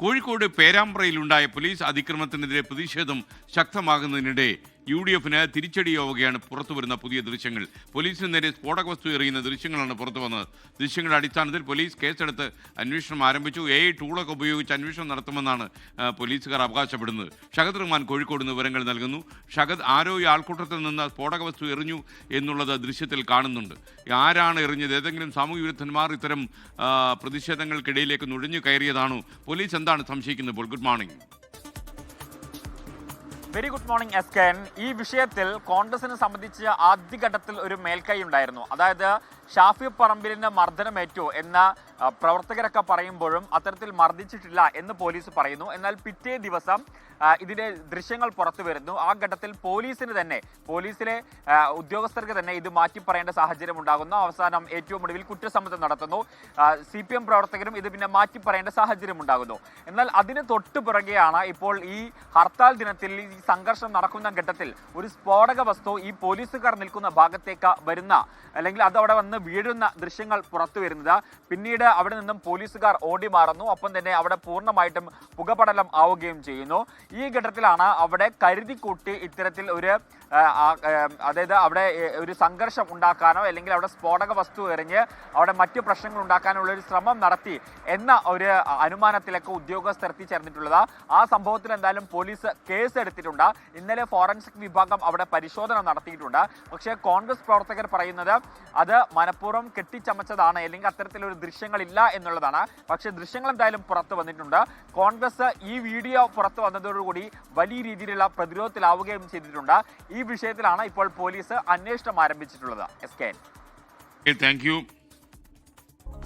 Kozhikode പേരാമ്പ്രയിലുണ്ടായ police അതിക്രമത്തിനെതിരെ പ്രതിഷേധം ശക്തമാകുന്നതിനിടെ U D എഫിന് തിരിച്ചടിയാവുകയാണ് പുറത്തുവരുന്ന പുതിയ ദൃശ്യങ്ങൾ. പോലീസിന് നേരെ സ്ഫോടക വസ്തു എറിയുന്ന ദൃശ്യങ്ങളാണ് പുറത്തു വന്നത് ദൃശ്യങ്ങളുടെ അടിസ്ഥാനത്തിൽ പോലീസ് കേസെടുത്ത് അന്വേഷണം ആരംഭിച്ചു. എ ഐ ടൂളൊക്കെ ഉപയോഗിച്ച് അന്വേഷണം നടത്തുമെന്നാണ് പോലീസുകാർ അവകാശപ്പെടുന്നത്. ഷഹദ് റഹ്മാൻ കോഴിക്കോട് നിന്ന് വിവരങ്ങൾ നൽകുന്നു. ഷഹദ് ആരോ ഈ ആൾക്കൂട്ടത്തിൽ നിന്ന് സ്ഫോടക വസ്തു എറിഞ്ഞു എന്നുള്ളത് ദൃശ്യത്തിൽ കാണുന്നുണ്ട്. ആരാണ് എറിഞ്ഞത്? ഏതെങ്കിലും സാമൂഹ്യ വിരുദ്ധന്മാർ ഇത്തരം പ്രതിഷേധങ്ങൾക്കിടയിലേക്ക് നുഴഞ്ഞു കയറിയതാണോ? പോലീസ് എന്താണ് സംശയിക്കുന്നത്? Good morning. Very good morning S K ഈ വിഷയത്തിൽ കോൺഗ്രസിനെ സംബന്ധിച്ച് ആദ്യഘട്ടത്തിൽ ഒരു മേൽക്കൈ ഉണ്ടായിരുന്നു. അതായത് ഷാഫി പറമ്പിലിന് മർദ്ദനമേറ്റു എന്ന പ്രവർത്തകരൊക്കെ പറയുമ്പോഴും അത്തരത്തിൽ മർദ്ദിച്ചിട്ടില്ല എന്ന് പോലീസ് പറയുന്നു. എന്നാൽ പിറ്റേ ദിവസം ഇതിന്റെ ദൃശ്യങ്ങൾ പുറത്തു വരുന്നു. ആ ഘട്ടത്തിൽ പോലീസിന് തന്നെ പോലീസിലെ ഉദ്യോഗസ്ഥർക്ക് തന്നെ ഇത് മാറ്റി പറയേണ്ട സാഹചര്യം ഉണ്ടാകുന്നു. അവസാനം ഏറ്റവും ഒടുവിൽ കുറ്റസമ്മതം നടത്തുന്നു. സി പി എം പ്രവർത്തകരും ഇത് പിന്നെ മാറ്റി പറയേണ്ട സാഹചര്യം ഉണ്ടാകുന്നു. എന്നാൽ അതിന് തൊട്ടു ഇപ്പോൾ ഈ ഹർത്താൽ ദിനത്തിൽ സംഘർഷം നടക്കുന്ന ഘട്ടത്തിൽ ഒരു സ്ഫോടക വസ്തു ഈ പോലീസുകാർ നിൽക്കുന്ന ഭാഗത്തേക്ക് വരുന്ന അല്ലെങ്കിൽ അത് അവിടെ വന്ന് വീഴുന്ന ദൃശ്യങ്ങൾ പുറത്തു വരുന്നത്. പിന്നീട് അവിടെ നിന്നും പോലീസുകാർ ഓടി മാറുന്നു. ഒപ്പം തന്നെ അവിടെ പൂർണമായിട്ടും പുകപടലം ആവുകയും ചെയ്യുന്നു. ഈ ഘട്ടത്തിലാണ് അവിടെ കരുതി കൂട്ടി ഇത്തരത്തിൽ ഒരു അതായത് അവിടെ ഒരു സംഘർഷം ഉണ്ടാക്കാനോ അല്ലെങ്കിൽ അവിടെ സ്ഫോടക വസ്തു എറിഞ്ഞ് അവിടെ മറ്റു പ്രശ്നങ്ങൾ ഉണ്ടാക്കാനുള്ള ഒരു ശ്രമം നടത്തി എന്ന ഒരു അനുമാനത്തിലൊക്കെ ഉദ്യോഗസ്ഥർ എത്തിച്ചേർന്നിട്ടുള്ളത്. ആ സംഭവത്തിൽ എന്തായാലും പോലീസ് കേസ് എടുത്തിട്ടുണ്ട് ഇന്നലെ ഫോറൻസിക് വിഭാഗം അവിടെ പരിശോധന നടത്തിയിട്ടുണ്ട്. പക്ഷേ കോൺഗ്രസ് പ്രവർത്തകർ പറയുന്നത് അത് മനഃപൂർവം കെട്ടിച്ചമച്ചതാണ് അല്ലെങ്കിൽ അത്തരത്തിലൊരു ദൃശ്യങ്ങളില്ല എന്നുള്ളതാണ്. പക്ഷേ ദൃശ്യങ്ങൾ എന്തായാലും പുറത്തു വന്നിട്ടുണ്ട്. കോൺഗ്രസ് ഈ വീഡിയോ പുറത്തു വന്നതോടുകൂടി വലിയ രീതിയിലുള്ള പ്രതിരോധത്തിലാവുകയും ചെയ്തിട്ടുണ്ട്. ഈ വിഷയത്തിലാണ് ഇപ്പോൾ പോലീസ് അന്വേഷണം ആരംഭിച്ചിട്ടുള്ളത്. S K thank U